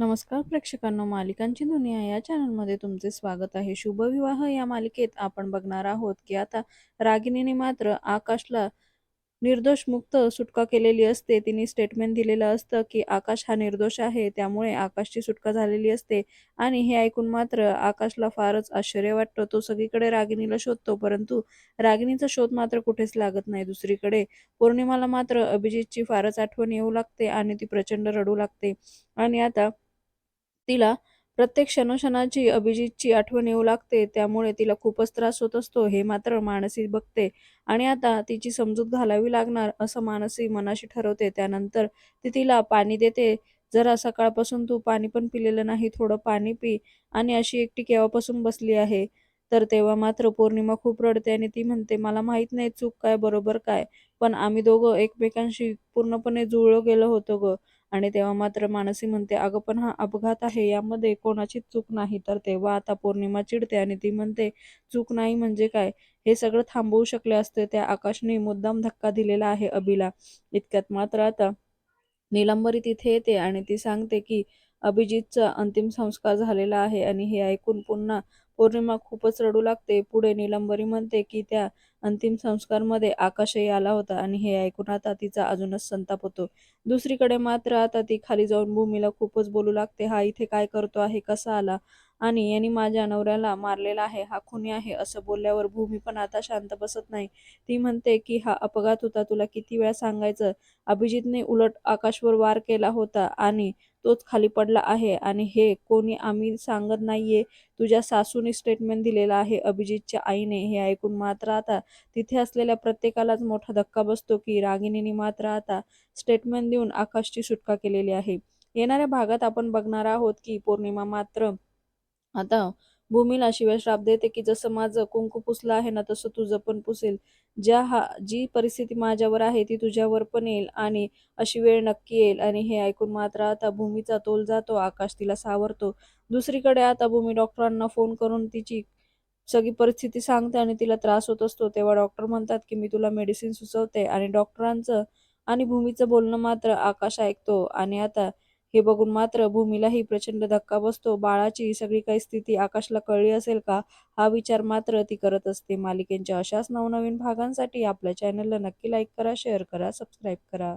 नमस्कार प्रेक्षकांनो मालिकांची दुनिया या चॅनलमध्ये तुमचे स्वागत आहे. शुभविवाह या मालिकेत आपण बघणार आहोत की आता रागिणीने मात्र आकाशला निर्दोष मुक्त सुटका केलेली असते. तिने स्टेटमेंट दिलेलं असतं की आकाश हा निर्दोष आहे त्यामुळे आकाशची सुटका झालेली असते. आणि हे ऐकून मात्र आकाशला फारच आश्चर्य वाटतं. तो सगळीकडे रागिणीला शोधतो परंतु रागिणीचा शोध मात्र कुठेच लागत नाही. दुसरीकडे पौर्णिमाला मात्र अभिजितची फारच आठवण येऊ लागते आणि ती प्रचंड रडू लागते. आणि आता तिला प्रत्येक क्षणोक्षणाची अभिजितची आठवण येऊ लागते त्यामुळे तिला खूपच त्रास होत असतो. हे मात्र मानसी बघते आणि आता तिची समजूत घालावी लागणार असं मानसी मनाशी ठरवते. त्यानंतर ती तिला पाणी देते. जरा सकाळपासून तू पाणी पण पिलेलं नाही थोडं पाणी पी आणि अशी एकटी केव्हापासून बसली आहे? तर तेव्हा मात्र पौर्णिमा खूप रडते आणि ती म्हणते मला माहीत नाही चूक काय बरोबर काय पण आम्ही दोघं एकमेकांशी पूर्णपणे जुळलो गेलो होतो ग. आणि तेव्हा मात्र मानसी म्हणते अगं पण हा अपघात आहे यामध्ये कोणाचीच चूक नाही. तर तेव्हा आता पौर्णिमा चिडते आणि ती म्हणते चूक नाही म्हणजे काय? हे सगळं थांबवू शकले असते त्या आकाशने मुद्दाम धक्का दिलेला आहे अभिला इतक्यात मात्र आता निलंबरी तिथे येते आणि ती सांगते की अभिजितचा अंतिम संस्कार झालेला आहे आणि हे ऐकून पुन्हा पौर्णिमा खूपच रडू लागते. पुढे निलंबरी म्हणते की त्या अंतिम संस्कारमध्ये आकाशही आला होता आणि हे ऐकून आता तिचा अजूनच संताप होतो. दुसरीकडे मात्र आता ती खाली जाऊन भूमीला खूपच बोलू लागते. हा इथे काय करतो आहे? कसा आला? आणि यांनी माझ्या नवऱ्याला मारलेला आहे हा खुनी आहे असं बोलल्यावर भूमी पण आता शांत बसत नाही. ती म्हणते की हा अपघात होता तुला किती वेळा सांगायचं? अभिजितने उलट आकाशवर वार केला होता आणि तोच खाली पडला आहे आणि हे कोणी आम्ही सांगत नाहीये. तुझ्या सासूने स्टेटमेंट दिलेला आहे अभिजितच्या आईने. हे ऐकून मात्र आता तिथे असलेल्या प्रत्येकालाच मोठा धक्का बसतो की रागिणीने मात्र आता स्टेटमेंट देऊन आकाशची सुटका केलेली आहे. येणाऱ्या भागात आपण बघणार आहोत की पौर्णिमा मात्र आता भूमीला शिवाय श्राप देते की जसं माझं कुंकू पुसलं आहे ना तसं तुझं पण पुसेल. ज्या हा जी परिस्थिती माझ्यावर आहे ती तुझ्यावर पण येईल आणि अशी वेळ नक्की येईल. आणि हे ऐकून मात्र आता भूमीचा तोल जातो आकाश तिला सावरतो. दुसरीकडे आता भूमी डॉक्टरांना फोन करून तिची सगळी परिस्थिती सांगते आणि तिला त्रास होत असतो. तेव्हा डॉक्टर म्हणतात की मी तुला मेडिसिन सुचवते. आणि डॉक्टरांचं आणि भूमीचं बोलणं मात्र आकाश ऐकतो. आणि आता हे बघून मात्र भूमीलाही प्रचंड धक्का बसतो. बाळाची सगळी काही स्थिती आकाशला कळली असेल का? हा विचार मात्र ती करत असते. मालिकेंच्या अशाच नवनवीन भागांसाठी आपल्या चॅनलला नक्की लाईक करा शेअर करा सबस्क्राईब करा.